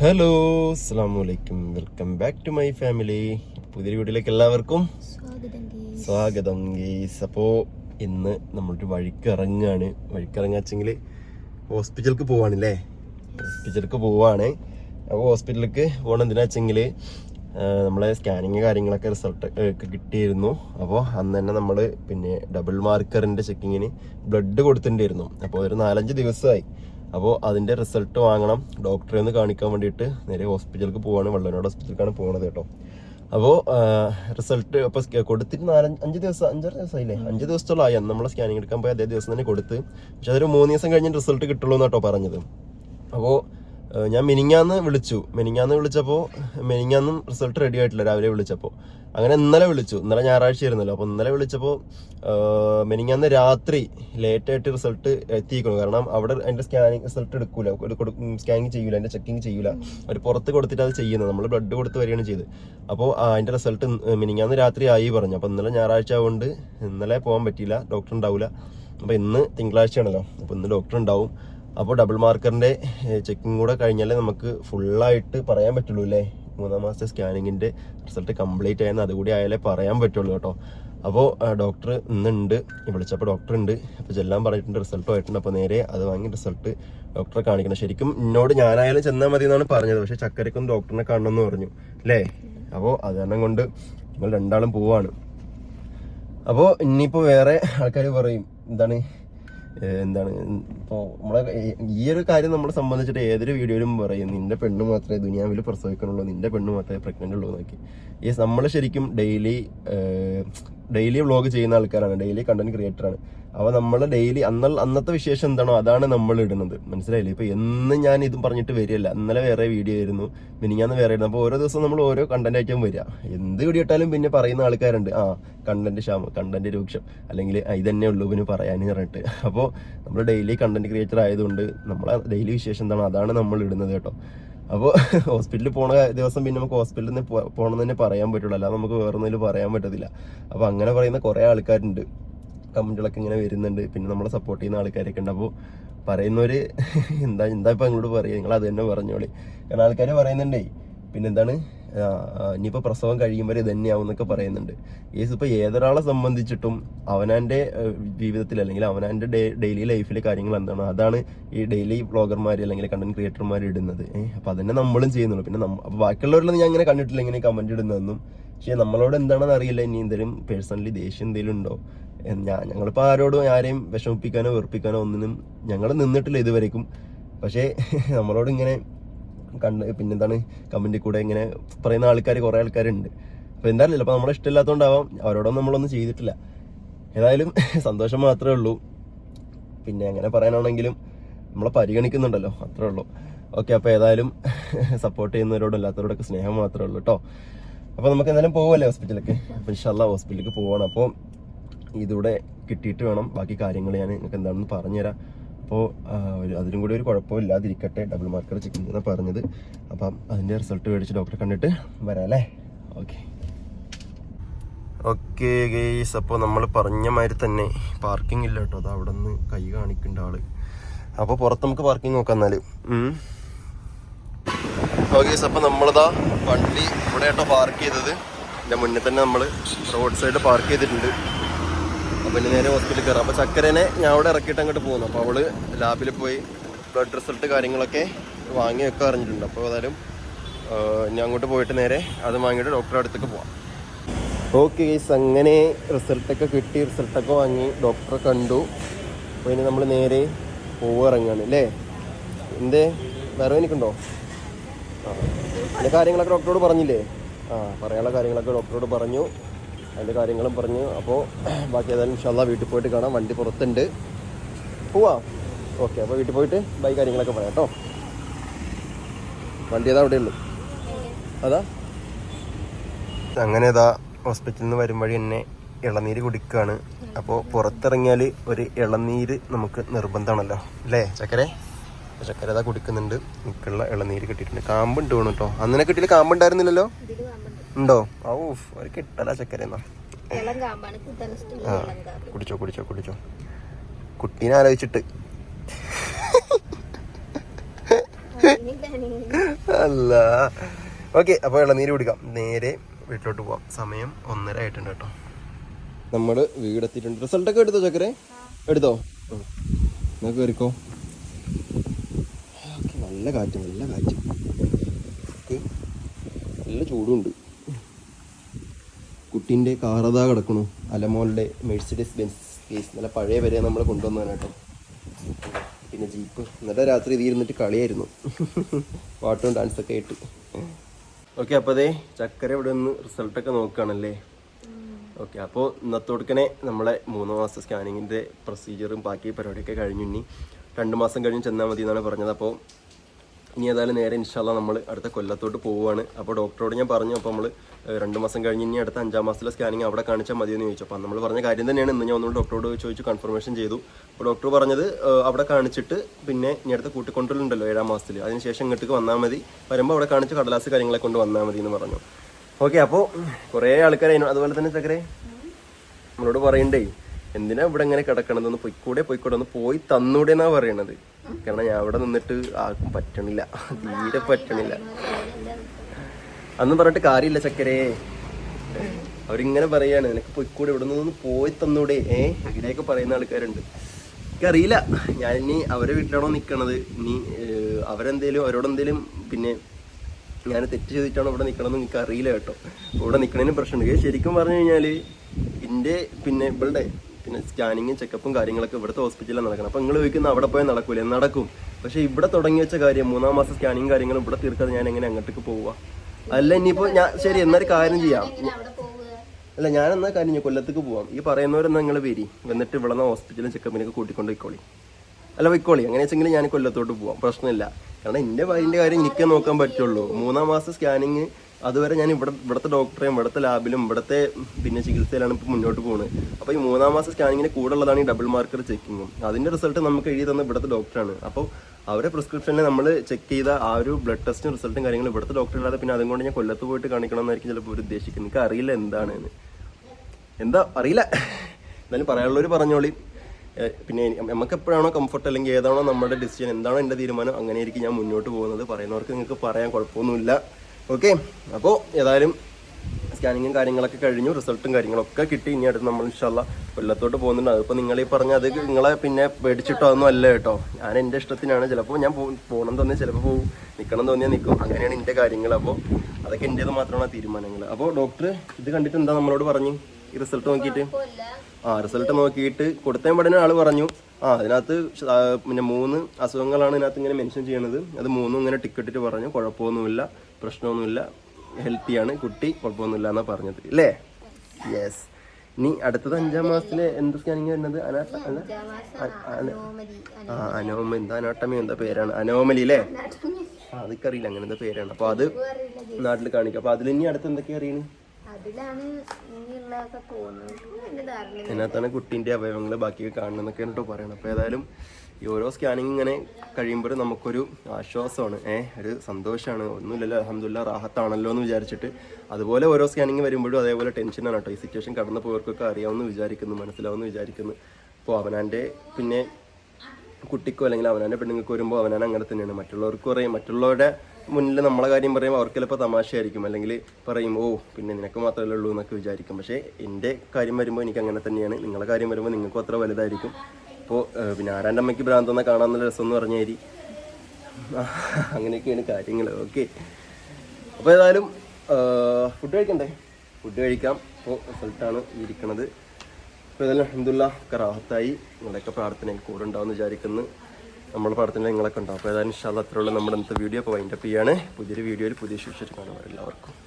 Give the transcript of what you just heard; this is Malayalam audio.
ഹലോ അസ്സാം വലൈക്കും welcome back to my family. പുതിയ വീട്ടിലേക്ക് എല്ലാവർക്കും സ്വാഗതം ഗീസ്. അപ്പോൾ ഇന്ന് നമ്മളൊരു വഴിക്ക് ഇറങ്ങുകയാണ് വഴിക്ക് ഇറങ്ങാച്ചെങ്കിൽ ഹോസ്പിറ്റലിലേക്ക് പോവാണല്ലേ? ഹോസ്പിറ്റലിലേക്ക് പോവാണ്. അപ്പോൾ ഹോസ്പിറ്റലിലേക്ക് പോകണം എന്തിനാ വെച്ചെങ്കിൽ നമ്മളെ സ്കാനിങ് കാര്യങ്ങളൊക്കെ റിസൾട്ട് കിട്ടിയിരുന്നു. അപ്പോൾ അന്ന് തന്നെ നമ്മൾ പിന്നെ ഡബിൾ മാർക്കറിന്റെ ചെക്കിങ്ങിന് ബ്ലഡ് കൊടുത്തിട്ടുണ്ടായിരുന്നു. അപ്പോൾ ഒരു നാലഞ്ച് ദിവസമായി. അപ്പോൾ അതിന്റെ റിസൾട്ട് വാങ്ങണം. ഡോക്ടറെ ഒന്ന് കാണിക്കാൻ വേണ്ടിയിട്ട് നേരെ ഹോസ്പിറ്റലിലേക്ക് പോവാണ്. വെള്ളനാട് ഹോസ്പിറ്റലിലേക്കാണ് പോകുന്നത് കേട്ടോ. അപ്പോൾ റിസൾട്ട് അപ്പോൾ കൊടുത്തിട്ട് നാലഞ്ച് അഞ്ച് ദിവസം അഞ്ചാറ് ദിവസമായില്ലേ? അഞ്ച് ദിവസത്തോളമായി അന്ന് നമ്മൾ സ്കാനിങ് എടുക്കാൻ പോയി. അതേ ദിവസം തന്നെ കൊടുത്ത്. പക്ഷെ അതൊരു മൂന്ന് ദിവസം കഴിഞ്ഞ് റിസൾട്ട് കിട്ടുള്ളൂ എന്നാട്ടോ പറഞ്ഞത്. അപ്പോൾ ഞാൻ മിനിങ്ങാന്ന് വിളിച്ചു. മിനിങ്ങാന്ന് വിളിച്ചപ്പോൾ മിനിങ്ങാന്നും റിസൾട്ട് റെഡി ആയിട്ടില്ല രാവിലെ വിളിച്ചപ്പോൾ അങ്ങനെ ഇന്നലെ വിളിച്ചു. ഇന്നലെ ഞായറാഴ്ച ആയിരുന്നല്ലോ അപ്പോൾ ഇന്നലെ വിളിച്ചപ്പോൾ മിനിങ്ങാന്ന് രാത്രി ലേറ്റായിട്ട് റിസൾട്ട് എത്തിയിരിക്കണം കാരണം അവിടെ അതിന്റെ സ്കാനിങ് റിസൾട്ട് എടുക്കൂല. സ്കാനിങ് ചെയ്യൂല. അതിന്റെ ചെക്കിങ് ചെയ്യൂല. അവർ പുറത്ത് കൊടുത്തിട്ട് അത് ചെയ്യുന്നത്. നമ്മൾ ബ്ലഡ് കൊടുത്ത് വരികയാണ് ചെയ്ത് അപ്പോൾ അതിന്റെ റിസൾട്ട് മിനിങ്ങാന്ന് രാത്രി ആയി പറഞ്ഞു. അപ്പോൾ ഇന്നലെ ഞായറാഴ്ച ആയതുകൊണ്ട് ഇന്നലെ പോകാൻ പറ്റിയില്ല. ഡോക്ടർ ഉണ്ടാവില്ല അപ്പോൾ ഇന്ന് തിങ്കളാഴ്ചയാണല്ലോ. അപ്പോൾ ഇന്ന് ഡോക്ടർ ഉണ്ടാവും. അപ്പോൾ ഡബിൾ മാർക്കറിന്റെ ചെക്കിങ് കൂടെ കഴിഞ്ഞാലേ നമുക്ക് ഫുള്ളായിട്ട് പറയാൻ പറ്റുള്ളൂ അല്ലേ മൂന്നാം മാസത്തെ സ്കാനിങ്ങിന്റെ റിസൾട്ട് കംപ്ലീറ്റ് ആയെന്ന് അതുകൂടി ആയാലേ പറയാൻ പറ്റുള്ളൂ കേട്ടോ. അപ്പോൾ ഡോക്ടർ ഇന്നുണ്ട് വിളിച്ചപ്പോൾ ഡോക്ടർ ഉണ്ട് അപ്പോൾ ചെല്ലാൻ പറഞ്ഞിട്ടുണ്ട് റിസൾട്ട് ആയിട്ടുണ്ട്. അപ്പോൾ നേരെ അത് വാങ്ങി റിസൾട്ട് ഡോക്ടറെ കാണിക്കണം. ശരിക്കും എന്നോട് ഞാനായാലും ചെന്നാൽ മതി എന്നാണ് പറഞ്ഞത്. പക്ഷേ ചക്കരക്കൊന്ന് ഡോക്ടറിനെ കാണണമെന്ന് പറഞ്ഞു അല്ലേ അപ്പോൾ അത് കാരണം കൊണ്ട് നിങ്ങൾ രണ്ടാളും പോവാണ്. അപ്പോൾ ഇനിയിപ്പോൾ വേറെ ആൾക്കാർ പറയും എന്താണ് എന്താണ് ഇപ്പോൾ നമ്മളെ ഈ ഒരു കാര്യം നമ്മളെ സംബന്ധിച്ചിട്ട് ഏതൊരു വീഡിയോയിലും പറയും നിന്റെ പെണ്ണ് മാത്രമേ ദുനിയാവിൽ പ്രസവിക്കണുള്ളൂ നിന്റെ പെണ്ണ് മാത്രമേ പ്രഗ്നന്റ് ഉള്ളൂ എന്നൊക്കെ. ഈ നമ്മൾ ശരിക്കും ഡെയിലി ഡെയിലി വ്ളോഗ് ചെയ്യുന്ന ആൾക്കാരാണ് ഡെയിലി കണ്ടന്റ് ക്രിയേറ്റർ ആണ്. അപ്പോൾ നമ്മൾ ഡെയിലി അന്ന അന്നത്തെ വിശേഷം എന്താണോ അതാണ് നമ്മൾ ഇടുന്നത്. മനസ്സിലായില്ലേ? ഇപ്പൊ എന്നും ഞാൻ ഇതും പറഞ്ഞിട്ട് വരികയല്ല. ഇന്നലെ വേറെ വീഡിയോ ആയിരുന്നു. മിനിഞ്ഞാന്ന് വേറെ ആയിരുന്നു അപ്പോൾ ഓരോ ദിവസം നമ്മൾ ഓരോ കണ്ടന്റ് ആയിട്ടും വരിക. എന്ത് വീഡിയോ ഇട്ടാലും പിന്നെ പറയുന്ന ആൾക്കാരുണ്ട്. ആ കണ്ടന്റ് ക്ഷാമം കണ്ടന്റ് രൂക്ഷം. അല്ലെങ്കിൽ ഇതന്നെ ഉള്ളൂ പിന്നെ പറയാൻ പറഞ്ഞിട്ട്. അപ്പോൾ നമ്മൾ ഡെയിലി കണ്ടന്റ് ക്രിയേറ്റർ ആയതുകൊണ്ട് നമ്മളെ ഡെയിലി വിശേഷം എന്താണോ അതാണ് നമ്മൾ ഇടുന്നത് കേട്ടോ. അപ്പോൾ ഹോസ്പിറ്റലിൽ പോണ ദിവസം പിന്നെ നമുക്ക് ഹോസ്പിറ്റലിൽ നിന്ന് പോകണമെന്ന് തന്നെ പറയാൻ പറ്റുള്ളൂ. അല്ലാതെ നമുക്ക് വേറെ ഒന്നും പറയാൻ പറ്റത്തില്ല. അപ്പോൾ അങ്ങനെ പറയുന്ന കുറേ ആൾക്കാരുണ്ട്. കമന്റുകളൊക്കെ ഇങ്ങനെ വരുന്നുണ്ട്. പിന്നെ നമ്മളെ സപ്പോർട്ട് ചെയ്യുന്ന ആൾക്കാരൊക്കെ ഉണ്ട്. അപ്പോൾ പറയുന്നവര് എന്താ എന്താ ഇപ്പൊ അങ്ങോട്ട് പറയുക നിങ്ങൾ അത് തന്നെ പറഞ്ഞോളി. കാരണം ആൾക്കാർ പറയുന്നുണ്ടേ പിന്നെ എന്താണ് ഇനിയിപ്പോൾ പ്രസവം കഴിയുമ്പോൾ ഇത് തന്നെയാവും എന്നൊക്കെ പറയുന്നുണ്ട്. യേസ് ഇപ്പോൾ ഏതൊരാളെ സംബന്ധിച്ചിട്ടും അവനാന്റെ ജീവിതത്തിൽ അല്ലെങ്കിൽ അവനാന്റെ ഡേ ഡെയിലി ലൈഫിലെ കാര്യങ്ങൾ എന്താണ് അതാണ് ഈ ഡെയിലി വ്ളോഗർമാർ അല്ലെങ്കിൽ കണ്ടന്റ് ക്രിയേറ്റർമാർ ഇടുന്നത്. അപ്പോൾ അതന്നെ നമ്മളും ചെയ്യുന്നുള്ളൂ. പിന്നെ നമ്മൾ അപ്പോൾ ബാക്കിയുള്ളവരിലൊന്നും ഞാൻ അങ്ങനെ കണ്ടിട്ടില്ല ഇങ്ങനെ കമന്റ് ഇടുന്നതെന്നും. പക്ഷേ നമ്മളോട് എന്താണെന്ന് അറിയില്ല. ഇനി എന്തെങ്കിലും പേഴ്സണലി ദേഷ്യം എന്തെങ്കിലും ഉണ്ടോ? ഞങ്ങളിപ്പോൾ ആരോടും ആരെയും വിഷമിപ്പിക്കാനോ വെറുപ്പിക്കാനോ ഒന്നിനും ഞങ്ങൾ നിന്നിട്ടില്ല ഇതുവരേക്കും. പക്ഷേ നമ്മളോട് ഇങ്ങനെ കണ്ട് പിന്നെന്താണ് കമന്റിൽ കൂടെ ഇങ്ങനെ പറയുന്ന ആൾക്കാർ കുറേ ആൾക്കാരുണ്ട്. അപ്പോൾ എന്തായാലും അപ്പോൾ നമ്മളെ ഇഷ്ടമില്ലാത്തതുകൊണ്ടാവാം അവരോടൊന്നും നമ്മളൊന്നും ചെയ്തിട്ടില്ല. ഏതായാലും സന്തോഷം മാത്രമേ ഉള്ളൂ. പിന്നെ അങ്ങനെ പറയാനാണെങ്കിലും നമ്മളെ പരിഗണിക്കുന്നുണ്ടല്ലോ അത്രേ ഉള്ളൂ. ഓക്കെ അപ്പോൾ ഏതായാലും സപ്പോർട്ട് ചെയ്യുന്നവരോടും അല്ലാത്തവരോടൊക്കെ സ്നേഹം മാത്രമേ ഉള്ളൂ കേട്ടോ അപ്പോൾ നമുക്ക് എന്തായാലും പോകുമല്ലേ ഹോസ്പിറ്റലിലേക്ക് അപ്പോൾ ഇൻഷാല്ല ഹോസ്പിറ്റലിലേക്ക് പോവാണ്. അപ്പോൾ ഇതിവിടെ കിട്ടിയിട്ട് വേണം. ബാക്കി കാര്യങ്ങൾ ഞാൻ നിങ്ങൾക്ക് എന്താണെന്ന് പറഞ്ഞുതരാം. അപ്പോൾ അതിനും കൂടി ഒരു കുഴപ്പമില്ലാതിരിക്കട്ടെ ഡബിൾ മാർക്കർ ചെക്കിംഗ് എന്നാണ് പറഞ്ഞത്. അപ്പം അതിന്റെ റിസൾട്ട് മേടിച്ച് ഡോക്ടറെ കണ്ടിട്ട് വരാം അല്ലേ ഓക്കെ ഓക്കെ ഗെയ്സ് അപ്പോൾ നമ്മൾ പറഞ്ഞ മാതിരി തന്നെ പാർക്കിംഗ് ഇല്ല കേട്ടോ. അത് അവിടെ നിന്ന് കൈ കാണിക്കേണ്ട ആൾ. അപ്പോൾ പുറത്ത് നമുക്ക് പാർക്കിംഗ് നോക്കാം എന്നാൽ ഓക്കെ അപ്പോൾ നമ്മളിതാ വണ്ടി ഇവിടെ കേട്ടോ പാർക്ക് ചെയ്തത്. എന്റെ മുന്നേ തന്നെ നമ്മൾ റോഡ് സൈഡ് പാർക്ക് ചെയ്തിട്ടുണ്ട്. അപ്പോൾ ഇനി നേരെ ഹോസ്പിറ്റലിൽ കയറാം അപ്പോൾ ചക്കരനെ ഞാൻ അവിടെ ഇറക്കിയിട്ട് അങ്ങോട്ട് പോകുന്നു. അപ്പോൾ അവൾ ലാബിൽ പോയി ബ്ലഡ് റിസൾട്ട് കാര്യങ്ങളൊക്കെ വാങ്ങി വെക്കാൻ അറിഞ്ഞിട്ടുണ്ട്. അപ്പോൾ ഏതായാലും ഞാൻ അങ്ങോട്ട് പോയിട്ട് നേരെ അത് വാങ്ങിയിട്ട് ഡോക്ടറെ അടുത്തേക്ക് പോവാം. ഓക്കെ ഗൈസ് അങ്ങനെ റിസൾട്ടൊക്കെ കിട്ടി. റിസൾട്ടൊക്കെ വാങ്ങി. ഡോക്ടറെ കണ്ടു. അപ്പോൾ ഇനി നമ്മൾ നേരെ പോവിറങ്ങാണ് അല്ലേ? എന്തേ? വേറെ എനിക്കുണ്ടോ? ആ അതിന്റെ കാര്യങ്ങളൊക്കെ ഡോക്ടറോട് പറഞ്ഞില്ലേ? ആ പറയാനുള്ള കാര്യങ്ങളൊക്കെ ഡോക്ടറോട് പറഞ്ഞു. അതിന്റെ കാര്യങ്ങളും പറഞ്ഞു. അപ്പോൾ ബാക്കി ഏതായാലും ഇൻഷാല്ല വീട്ടിൽ പോയിട്ട് കാണാം. വണ്ടി പുറത്തുണ്ട്. പോവാ? ഓക്കെ അപ്പോൾ വീട്ടിൽ പോയിട്ട് ബൈ കാര്യങ്ങളൊക്കെ പറയാം കേട്ടോ. വണ്ടി ഏതാ അവിടെ ഉള്ളു അതാ? അങ്ങനെ ഇതാ ഹോസ്പിറ്റലിൽ നിന്ന് വരും വഴി എന്നെ ഇളനീര് കുടിക്കുകയാണ് അപ്പോൾ പുറത്തിറങ്ങിയാൽ ഒരു ഇളനീര് നമുക്ക് നിർബന്ധമാണല്ലോ. അല്ലേ ചക്കരെ? ചക്കര ഇതാ കുടിക്കുന്നുണ്ട്. എനിക്കുള്ള ഇളനീര് കിട്ടിയിട്ടുണ്ട്. കാമ്പുണ്ട് വേണം കേട്ടോ അന്നിനെ കിട്ടിയില്ല കാമ്പുണ്ടായിരുന്നില്ലല്ലോ. ഉണ്ടോ? ഔഫ് ഒരു കിട്ടല ചക്കര എന്നാ ഇളം കാമ്പാണ് ആ കുടിച്ചോ കുടിച്ചോ കുടിച്ചോ. കുട്ടീനെ ആലോചിച്ചിട്ട്. അല്ല. ഓക്കെ അപ്പോൾ ഇളനീര് കുടിക്കാം. നേരെ വീട്ടിലോട്ട് പോവാം. സമയം ഒന്നര ആയിട്ടുണ്ട് കേട്ടോ. നമ്മൾ റിസൾട്ട് ഒക്കെ എടുത്തോ ചക്കരെ? എടുത്തോ? നിങ്ങൾക്ക് കയറിക്കോ ഓക്കെ നല്ല കാറ്റ് നല്ല കാറ്റ്. ഓക്കെ. നല്ല ചൂടുണ്ട്. കുട്ടീന്റെ കാറതാ കിടക്കണു. അലമോളുടെ മെഴ്സിഡസ് ബെൻസ് കേസ് നല്ല പഴയ വരെ നമ്മൾ കൊണ്ടുവന്നതാണ് കേട്ടോ. പിന്നെ ജീപ്പ് ഇന്നലെ രാത്രി ഇതിൽ ഇരുന്നിട്ട് കളിയായിരുന്നു. പാട്ടും ഡാൻസൊക്കെ ആയിട്ട്. ഓക്കെ അപ്പോൾ അതേ ചക്കര ഇവിടെ നിന്ന് റിസൾട്ടൊക്കെ നോക്കുകയാണല്ലേ? ഓക്കെ അപ്പോൾ ഇന്നത്തോടുക്കനെ നമ്മളെ മൂന്ന് മാസം സ്കാനിങ്ങിന്റെ പ്രൊസീജിയറും ബാക്കി പരിപാടിയൊക്കെ കഴിഞ്ഞു ഇനി. രണ്ട് മാസം കഴിഞ്ഞ് ചെന്നാൽ മതി എന്നാണ് പറഞ്ഞത്. അപ്പോൾ ഇനി ഏതായാലും നേരെ ഇൻഷാല്ല നമ്മൾ അടുത്ത കൊല്ലത്തോട്ട് പോവുകയാണ് അപ്പോൾ ഡോക്ടറോട് ഞാൻ പറഞ്ഞു അപ്പോൾ നമ്മൾ രണ്ട് മാസം കഴിഞ്ഞ് ഇനി അടുത്ത അഞ്ചാം മാസത്തിലെ സ്കാനിങ് അവിടെ കാണിച്ചാൽ മതിയെന്ന് ചോദിച്ചു. അപ്പോൾ നമ്മൾ പറഞ്ഞ കാര്യം തന്നെയാണ്. ഇന്ന് ഞാൻ ഒന്നുകൂടി ഡോക്ടറോട് ചോദിച്ചു കൺഫർമേഷൻ ചെയ്തു. അപ്പോൾ ഡോക്ടർ പറഞ്ഞത് അവിടെ കാണിച്ചിട്ട് പിന്നെ ഇനി അടുത്ത കൂട്ടിക്കൊണ്ടുണ്ടല്ലോ ഏഴാം മാസത്തിൽ അതിനുശേഷം ഇങ്ങോട്ടേക്ക് വന്നാൽ മതി. വരുമ്പോൾ അവിടെ കാണിച്ച് കടലാസ് കാര്യങ്ങളെ കൊണ്ട് വന്നാൽ മതി എന്ന് പറഞ്ഞു. ഓക്കെ അപ്പോൾ കുറേ ആൾക്കാരെ അതുപോലെ തന്നെ ചക്കരെ നമ്മളോട് പറയണ്ടേ എന്തിനാ ഇവിടെ ഇങ്ങനെ കിടക്കണതെന്ന്? പൊയ്ക്കൂടെ പൊയ്ക്കൂടെ ഒന്ന് പോയി തന്നൂടെ എന്നാണ് പറയണത്. കാരണം ഞാൻ അവിടെ നിന്നിട്ട് ആർക്കും പറ്റണില്ല. തീരെ പറ്റണില്ല. അന്ന് പറഞ്ഞിട്ട് കാര്യമില്ല ചക്കരേ. അവരിങ്ങനെ പറയാണ് നിനക്ക് പൊയ്ക്കൂടെ ഇവിടെ നിന്ന് പോയി തന്നൂടെ. ഏ ഇങ്ങനെയൊക്കെ പറയുന്ന ആൾക്കാരുണ്ട്. എനിക്കറിയില്ല. ഞാൻ ഇനി അവരെ വീട്ടിലാണോ നിൽക്കണത് ഇനി അവരെന്തേലും അവരോടെന്തേലും പിന്നെ ഞാൻ തെറ്റ് ചെയ്തിട്ടാണോ ഇവിടെ നിൽക്കണമെന്ന് എനിക്ക് അറിയില്ല കേട്ടോ. ഇവിടെ നിൽക്കണതിന് പ്രശ്നമുണ്ട്. ശരിക്കും പറഞ്ഞു കഴിഞ്ഞാൽ എന്റെ പിന്നെ ഇവളുടെ പിന്നെ സ്കാനിങ്ങും ചെക്കപ്പും കാര്യങ്ങളൊക്കെ ഇവിടുത്തെ ഹോസ്പിറ്റലിൽ നടക്കണം. അപ്പം നിങ്ങൾ ചോദിക്കുന്ന അവിടെ പോയാൽ നടക്കൂലേ? നടക്കും. പക്ഷേ ഇവിടെ തുടങ്ങി വെച്ച കാര്യം മൂന്നാം മാസം സ്കാനിങ് കാര്യങ്ങളും ഇവിടെ തീർക്കാതെ ഞാൻ എങ്ങനെ അങ്ങോട്ടേക്ക് പോവുക അല്ല ഇനിയിപ്പോൾ ഞാൻ ശരി എന്നൊരു കാര്യം ചെയ്യാം. അല്ല ഞാൻ എന്നാ കാര്യം ചെയ്യാം, കൊല്ലത്തേക്ക് പോവാം. ഈ പറയുന്നവരെന്നാ നിങ്ങൾ വരി? വന്നിട്ട് ഇവിടെ നിന്ന് ഹോസ്പിറ്റലും ചെക്കപ്പിനൊക്കെ കൂട്ടിക്കൊണ്ട് പോയിക്കോളി. അല്ല പോയിക്കോളി. അങ്ങനെ വെച്ചെങ്കിൽ ഞാൻ കൊല്ലത്തോട്ട് പോവാം. പ്രശ്നമില്ല. കാരണം എന്റെ ഭാര്യന്റെ കാര്യം എനിക്ക് നോക്കാൻ പറ്റുള്ളൂ. മൂന്നാം മാസം സ്കാനിങ് അതുവരെ ഞാൻ ഇവിടെ ഇവിടുത്തെ ഡോക്ടറെയും ഇവിടുത്തെ ലാബിലും ഇവിടുത്തെ പിന്നെ ചികിത്സയിലാണ് ഇപ്പോൾ മുന്നോട്ട് പോകുന്നത് അപ്പോൾ ഈ മൂന്നാം മാസം സ്കാനിങ്ങിന് കൂടെ ഉള്ളതാണ് ഈ ഡബിൾ മാർക്കർ ചെക്കിങ്ങും അതിന്റെ റിസൾട്ട് നമുക്ക് എഴുതി തന്ന ഇവിടുത്തെ ഡോക്ടറാണ് അപ്പോൾ അവരെ പ്രിസ്ക്രിപ്ഷനിൽ നമ്മൾ ചെക്ക് ചെയ്ത ആ ഒരു ബ്ലഡ് ടെസ്റ്റും റിസൾട്ടും കാര്യങ്ങളും ഇവിടുത്തെ ഡോക്ടർ ഇല്ലാതെ പിന്നെ അതുകൊണ്ട് ഞാൻ കൊല്ലത്ത് പോയിട്ട് കാണിക്കണമെന്നായിരിക്കും ചിലപ്പോൾ ഒരു ഉദ്ദേശിക്കുന്നത്. എനിക്ക് അറിയില്ല എന്താണെന്ന്. എന്താ? അറിയില്ല. എന്നാലും പറയാനുള്ളവർ പറഞ്ഞോളി. പിന്നെ നമുക്ക് എപ്പോഴാണോ കംഫർട്ട് അല്ലെങ്കിൽ ഏതാണോ നമ്മുടെ ഡിസിഷൻ എന്താണോ എന്റെ തീരുമാനം അങ്ങനെയായിരിക്കും ഞാൻ മുന്നോട്ട് പോകുന്നത്. പറയുന്നവർക്ക് നിങ്ങൾക്ക് പറയാൻ കുഴപ്പമൊന്നുമില്ല. ഓക്കെ അപ്പോൾ ഏതായാലും സ്കാനിങ്ങും കാര്യങ്ങളൊക്കെ കഴിഞ്ഞു റിസൾട്ടും കാര്യങ്ങളൊക്കെ കിട്ടി. ഇനി അടുത്ത് നമ്മൾ ഇൻഷാല്ല കൊല്ലത്തോട്ട് പോകുന്നുണ്ട്. അതിപ്പോൾ നിങ്ങൾ ഈ പറഞ്ഞ അത് നിങ്ങളെ പിന്നെ പേടിച്ചിട്ടോ അതൊന്നും അല്ല കേട്ടോ. ഞാൻ എന്റെ ഇഷ്ടത്തിനാണ്. ചിലപ്പോൾ ഞാൻ പോകണം തോന്നിയാൽ ചിലപ്പോൾ പോകും നിൽക്കണം തോന്നിയാൽ നിൽക്കും അങ്ങനെയാണ് എന്റെ കാര്യങ്ങൾ അപ്പോൾ അതൊക്കെ എന്റേത് മാത്രമാണ് തീരുമാനങ്ങൾ അപ്പോൾ ഡോക്ടർ ഇത് കണ്ടിട്ട് എന്താ നമ്മളോട് പറഞ്ഞു? ഈ റിസൾട്ട് നോക്കിയിട്ട്? ആ റിസൾട്ട് നോക്കിയിട്ട് കൊടുത്തേ ഉടനെ ആൾ പറഞ്ഞു. ആ അതിനകത്ത് പിന്നെ മൂന്ന് അസുഖങ്ങളാണ് ഇതിനകത്ത് ഇങ്ങനെ മെൻഷൻ ചെയ്യണത്. അത് മൂന്നും ഇങ്ങനെ ടിക്കറ്റിട്ട് പറഞ്ഞു. കുഴപ്പമൊന്നുമില്ല. പ്രശ്നമൊന്നുമില്ല. ഹെൽത്തിയാണ് കുട്ടി കുഴപ്പമൊന്നുമില്ല എന്നാ പറഞ്ഞത്. അല്ലേ യെസ് ഇനി അടുത്തത് അഞ്ചാം മാസത്തിൽ എന്ത് സ്കാനിങ് വരുന്നത്? ആ അനോമ എന്താ അനോട്ടമി എന്താ പേരാണ്? അനോമലി അല്ലേ ആ അതൊക്കെ അങ്ങനെ എന്താ പേരാണ്? അപ്പൊ അത് നാട്ടിൽ കാണിക്കും. അപ്പൊ അതിൽ ഇനി അടുത്ത് എന്തൊക്കെയാ അറിയണ്? അതിനകത്താണ് കുട്ടിന്റെ അവയവങ്ങൾ ബാക്കിയൊക്കെ കാണണമെന്നൊക്കെയാണ് കേട്ടോ പറയണം അപ്പൊ ഏതായാലും ഈ ഓരോ സ്കാനിങ് ഇങ്ങനെ കഴിയുമ്പോൾ നമുക്കൊരു ആശ്വാസമാണ്. ഏ ഒരു സന്തോഷമാണ് ഒന്നുമില്ലല്ലോ അഹമ്മദില്ല റാഹത്താണല്ലോ എന്ന് വിചാരിച്ചിട്ട്. അതുപോലെ ഓരോ സ്കാനിങ് വരുമ്പോഴും അതേപോലെ ടെൻഷനാണ് കേട്ടോ. ഈ സിറ്റുവേഷൻ കടന്നു പോയവർക്കൊക്കെ അറിയാമെന്ന് വിചാരിക്കുന്നു മനസ്സിലാവുമെന്ന് വിചാരിക്കുന്നു. അപ്പോൾ അവനാന്റെ പിന്നെ കുട്ടിക്കോ അല്ലെങ്കിൽ അവനാന്റെ പെണ്ണുങ്ങൾക്ക് വരുമ്പോൾ അവനാൻ അങ്ങനെ തന്നെയാണ്. മറ്റുള്ളവർക്ക് പറയും മറ്റുള്ളവരുടെ മുന്നിൽ നമ്മളെ കാര്യം പറയുമ്പോൾ അവർക്ക് ചിലപ്പോൾ തമാശയായിരിക്കും. അല്ലെങ്കിൽ പറയും ഓ പിന്നെ നിനക്ക് മാത്രമല്ലേ ഉള്ളൂ എന്നൊക്കെ വിചാരിക്കും. പക്ഷേ എന്റെ കാര്യം വരുമ്പോൾ എനിക്ക് അങ്ങനെ തന്നെയാണ്. നിങ്ങളുടെ കാര്യം വരുമ്പോൾ നിങ്ങൾക്കും അത്ര വലുതായിരിക്കും. അപ്പോൾ പിന്നെ ആരാന്റെ അമ്മയ്ക്ക് ഭ്രാന്തെന്ന കാണാൻ നല്ല രസം എന്ന് പറഞ്ഞാൽ അങ്ങനെയൊക്കെയാണ് കാര്യങ്ങൾ ഓക്കെ. അപ്പോൾ ഏതായാലും ഫുഡ് കഴിക്കണ്ടേ? ഫുഡ് കഴിക്കാം. അപ്പോൾ റിസൾട്ടാണ് ഇരിക്കണത്. അപ്പോൾ ഏതായാലും അഹമ്മദില്ല ഒക്കെ റാഹത്തായി. നിങ്ങളുടെയൊക്കെ പ്രാർത്ഥന കൂടെ ഉണ്ടാവും വിചാരിക്കുന്നു. നമ്മുടെ പ്രാർത്ഥന നിങ്ങളൊക്കെ ഉണ്ടാവും. അപ്പോൾ ഏതായാലും ഇഷ്ടമുള്ള അത്രയുള്ള നമ്മുടെ ഇന്നത്തെ വീഡിയോ. അപ്പോൾ വൈൻഡപ്പ് ചെയ്യാണ്. പുതിയൊരു വീഡിയോയിൽ പുതിയ ശിക്ഷ കാണുക എല്ലാവർക്കും.